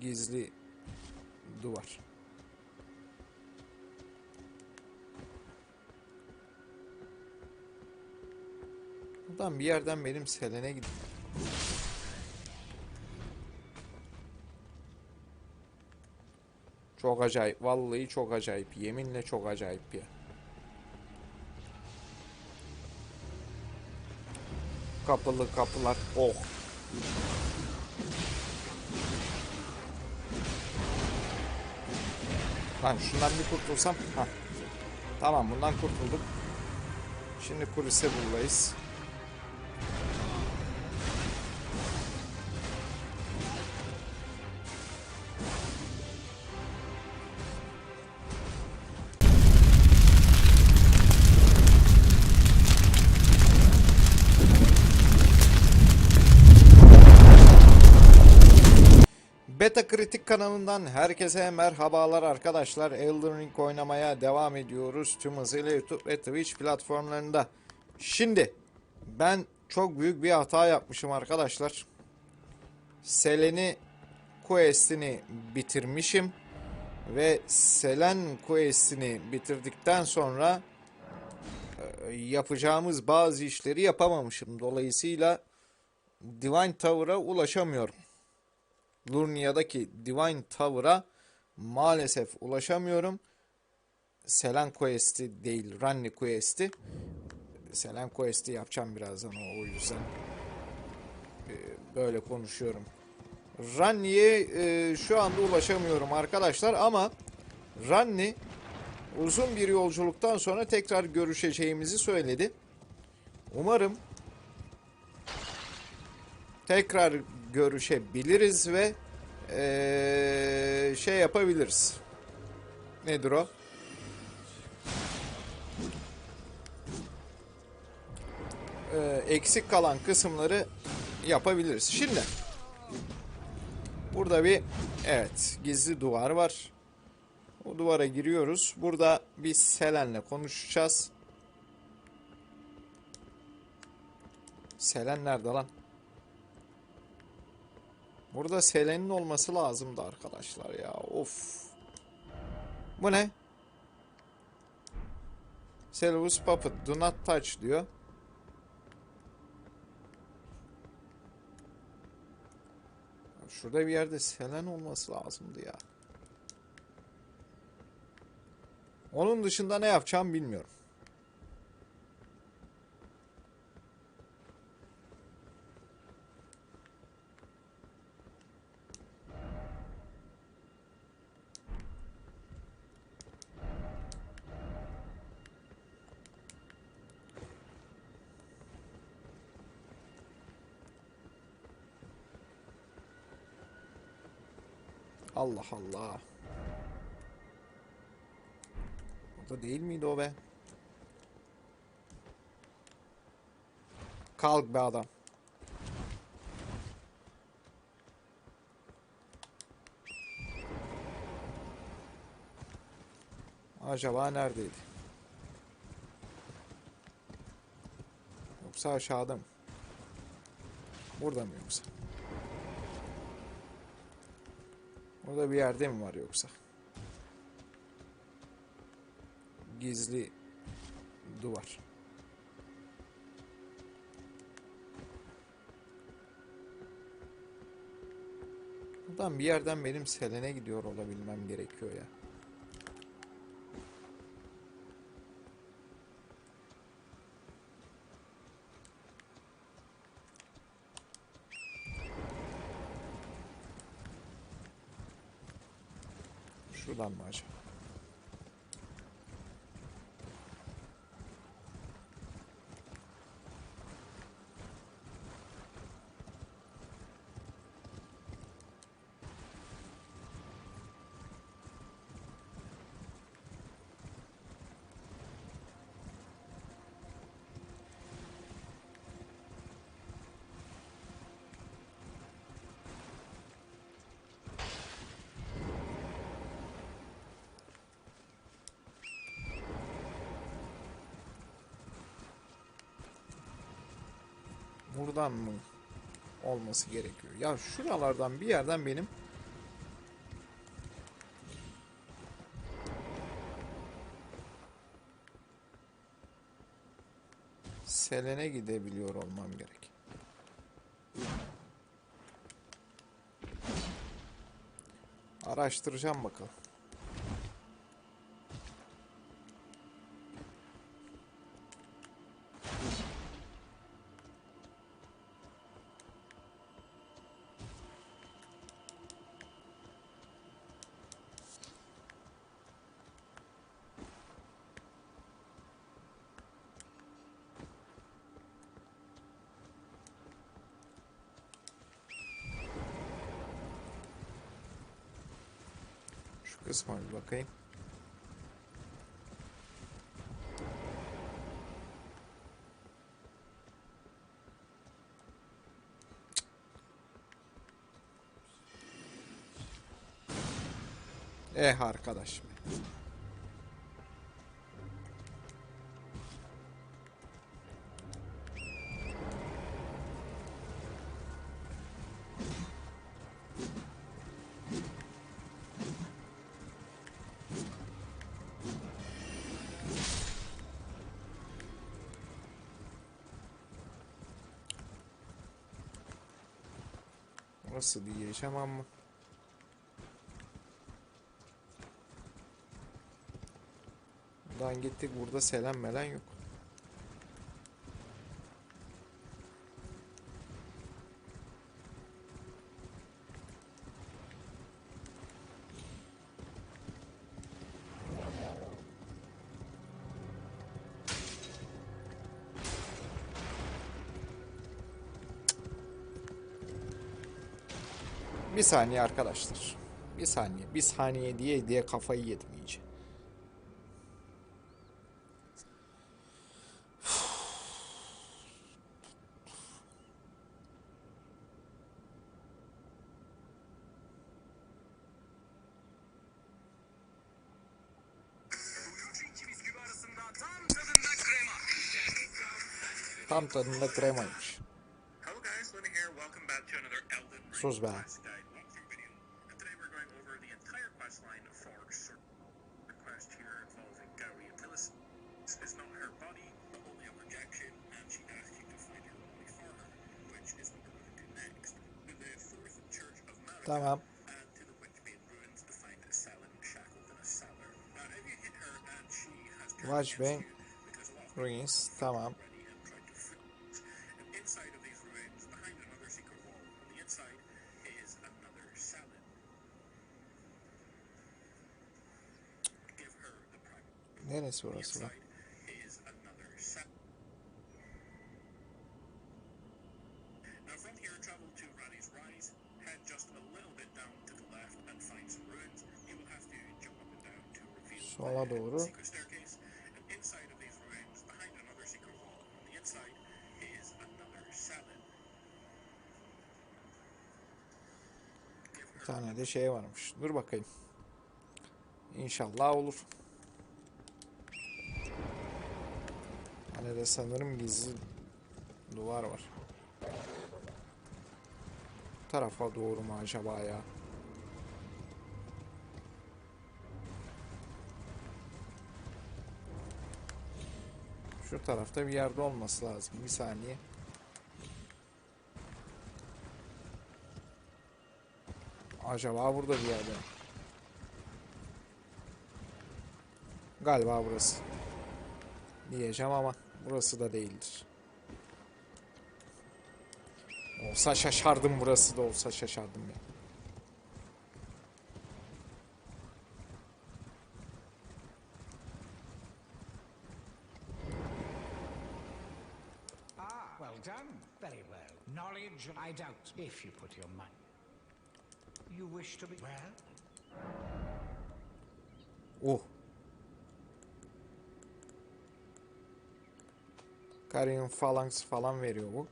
Gizli duvar. Buradan bir yerden benim Selen'e gidip Çok acayip. Vallahi çok acayip. Yeminle çok acayip ya. Kapılı kapılar. Oh. Lan şundan bir kurtulsam. Hah. Tamam bundan kurtulduk. Şimdi kulise buradayız. Kanalından herkese merhabalar arkadaşlar. Elden Ring oynamaya devam ediyoruz. Tüm hızıyla YouTube ve Twitch platformlarında. Şimdi ben çok büyük bir hata yapmışım arkadaşlar. Selen'i quest'ini bitirmişim. Ve Selen quest'ini bitirdikten sonra e, yapacağımız bazı işleri yapamamışım. Dolayısıyla Divine Tower'a ulaşamıyorum. Lurnia'daki Divine Tower'a maalesef ulaşamıyorum. Selen Quest'i değil, Ranni Quest'i. Selen Quest'i yapacağım birazdan o, yüzden e, böyle konuşuyorum. Ranni'ye e, şu anda ulaşamıyorum arkadaşlar ama Ranni uzun bir yolculuktan sonra tekrar görüşeceğimizi söyledi. Umarım tekrar görüşebiliriz ve eee, şey yapabiliriz. Nedir o? Eee, eksik kalan kısımları yapabiliriz. Şimdi burada bir evet gizli duvar var. O duvara giriyoruz. Burada bir Selen'le konuşacağız. Selen nerede lan? Burada Selen'in olması lazımdı arkadaşlar ya. Of. Bu ne? Selvus Puppet do not touch diyor. Şurada bir yerde Selen olması lazımdı ya. Onun dışında ne yapacağım bilmiyorum. Allah Allah. Orada değil miydi o be? Kalk be adam. Acaba neredeydi? Yoksa aşağıda mı? Burada mı yoksa? Orada bir yerde mi var yoksa? Gizli duvar. Buradan bir yerden benim Selen'e gidiyor olabilmem gerekiyor ya. Şuradan mı acaba? Buradan mı olması gerekiyor? Ya şuralardan bir yerden benim Selen'e gidebiliyor olmam gerek. Araştıracağım bakalım. Şu kısma bir bakayım. Eh arkadaş. Nasıl diyeceğim ama. Buradan gittik burada selam melen yok. Bir saniye arkadaşlar. Bir saniye. Bir saniye diye diye kafayı yedim iyice. Tam tadında kremaymış. Hello guys, Give her the prime. Neresi orası lan? Şey varmış. Dur bakayım. İnşallah olur. Hani de sanırım gizli duvar var. Bu tarafa doğru mu acaba ya? Şu tarafta bir yerde olması lazım. Bir saniye. Acaba burada bir yerde. Galiba burası. Diyeceğim ama burası da değildir. Olsa şaşardım burası da olsa şaşardım ya. Ah, well done. Very well. Knowledge, I doubt, if you put your mind. You wish to be well? Oh. Karin Phalanx falan veriyor bu.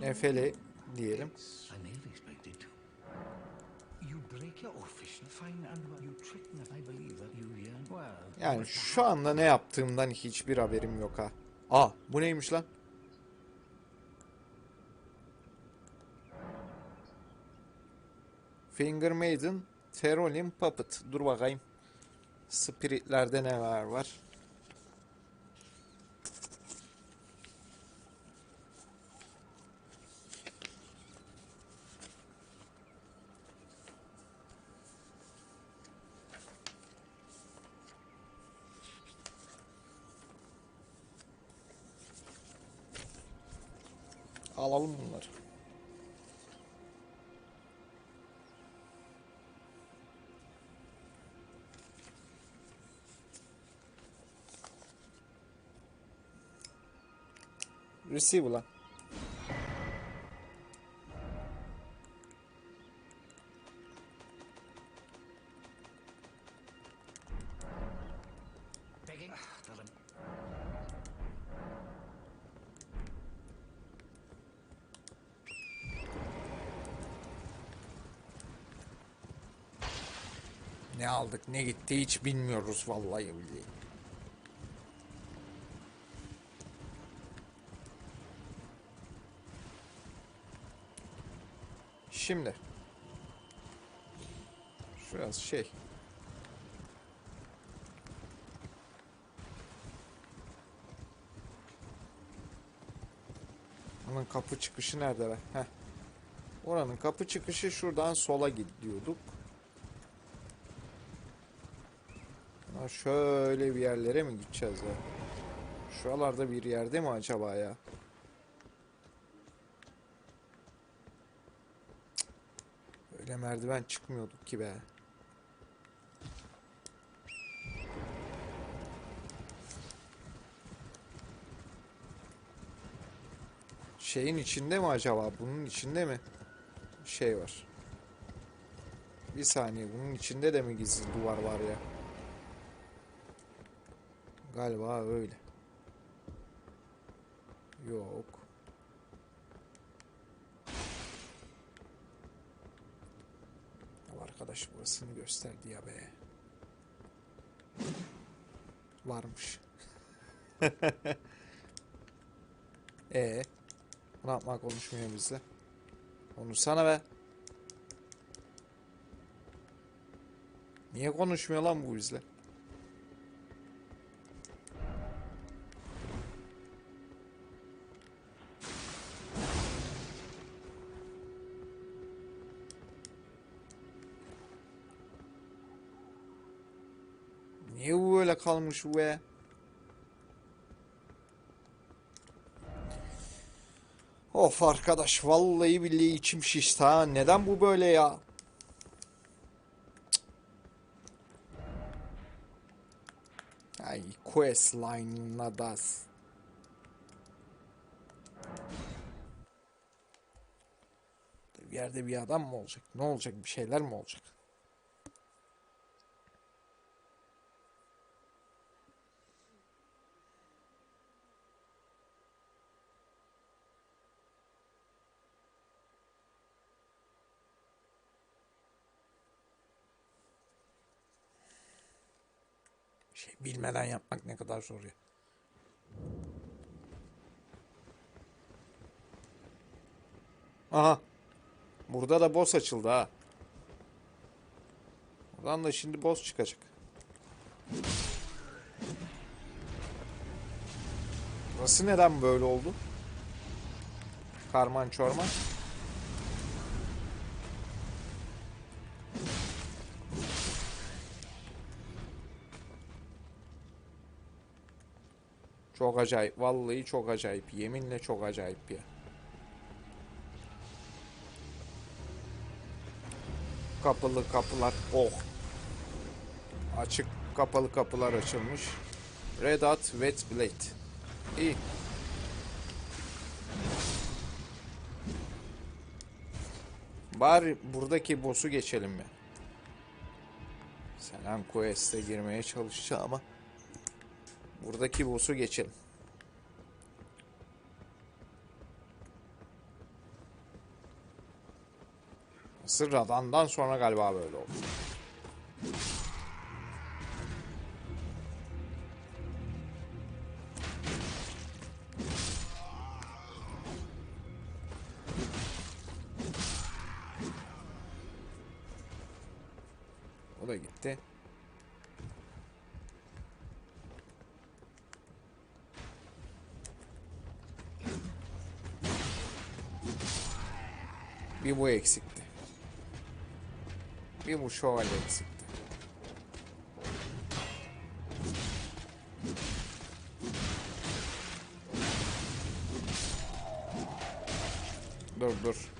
Nefeli diyelim. Yani şu anda ne yaptığımdan hiçbir haberim yok ha. Aa bu neymiş lan? Finger Maiden, Terolin Puppet. Dur bakayım. Spiritlerde neler var? Alalım bunları. Receive him. Ne aldık ne gitti hiç bilmiyoruz vallahi billahi. Şimdi. Şurası şey. Onun kapı çıkışı nerede be? Heh. Oranın kapı çıkışı şuradan sola gidiyorduk. Şöyle bir yerlere mi gideceğiz ya? Şuralarda bir yerde mi acaba ya? Öyle merdiven çıkmıyorduk ki be. Şeyin içinde mi acaba? Bunun içinde mi? Şey var. Bir saniye. Bunun içinde de mi gizli duvar var ya? Galiba öyle. Yok. Ya Arkadaş burasını gösterdi ya be. Varmış. e ne yapma konuşmuyor bizle. Konuşsana be. Niye konuşmuyor lan bu bizle? Kalmış be? Of arkadaş vallahi billahi içim şişti ha. Neden bu böyle ya? Ay quest line'ına das. Bir yerde bir adam mı olacak? Ne olacak? Bir şeyler mi olacak? Şey bilmeden yapmak ne kadar zor ya. Aha. Burada da boss açıldı ha. Buradan da şimdi boss çıkacak. Burası neden böyle oldu? Karman çorman. Çok acayip. Vallahi çok acayip. Yeminle çok acayip ya. Kapalı kapılar. Oh. Açık kapalı kapılar açılmış. Red Hot Wet Blade. İyi. Bari buradaki boss'u geçelim mi? Selam Quest'e girmeye çalışacağım ama buradaki boss'u geçelim. Sıradandan sonra galiba böyle oldu. Bu eksikti. Bir bu şövalye eksikti. Dur dur.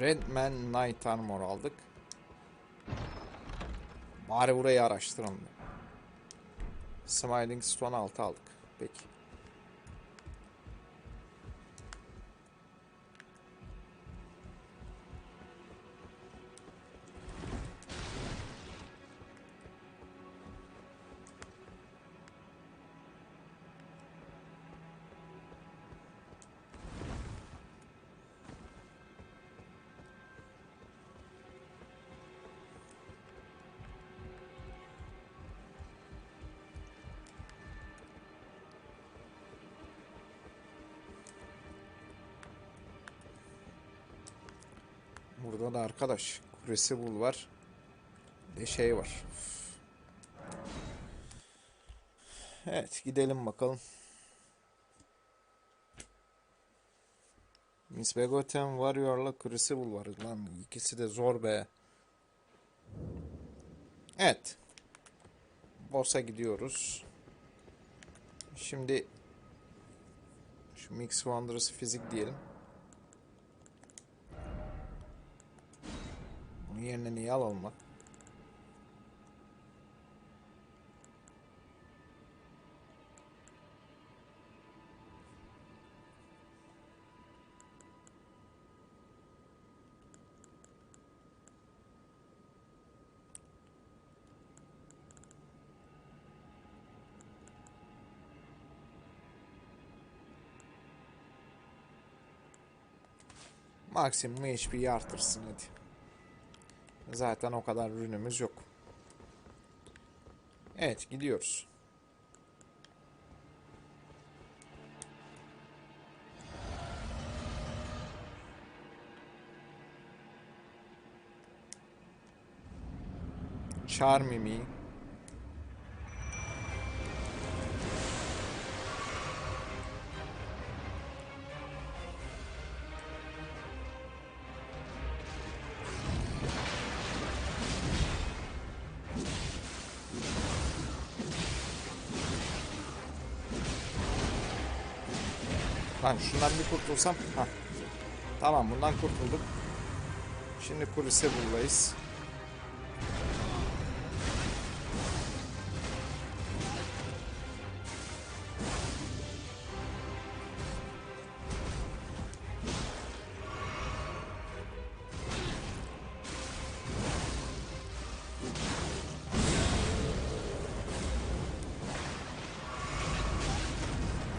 Redman Knight Armor aldık. Bari burayı araştıralım. Smiling Stone 6 aldık. Peki. Burada da arkadaş Crucible var. Bir şey var. Evet gidelim bakalım. Miss Begotten Warrior'la Crucible var lan. İkisi de zor be. Evet. Boss'a gidiyoruz. Şimdi şu Mix Wonders fizik diyelim. Bunun yerine niye alalım bak. Maksimum HP'yi artırsın hadi. Zaten o kadar ürünümüz yok. Evet gidiyoruz. Charmimy. Lan şundan bir kurtulsam. Hah. Tamam bundan kurtulduk. Şimdi kulise buradayız.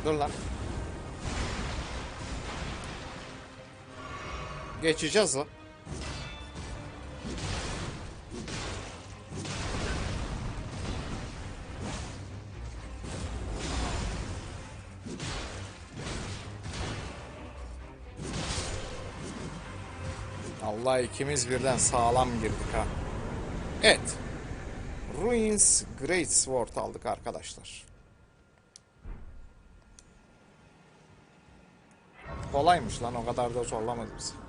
Dur lan. Geçeceğiz lan. Allah ikimiz birden sağlam girdik ha. Evet. Ruins Great Sword aldık arkadaşlar. Kolaymış lan o kadar da zorlamadı bizi.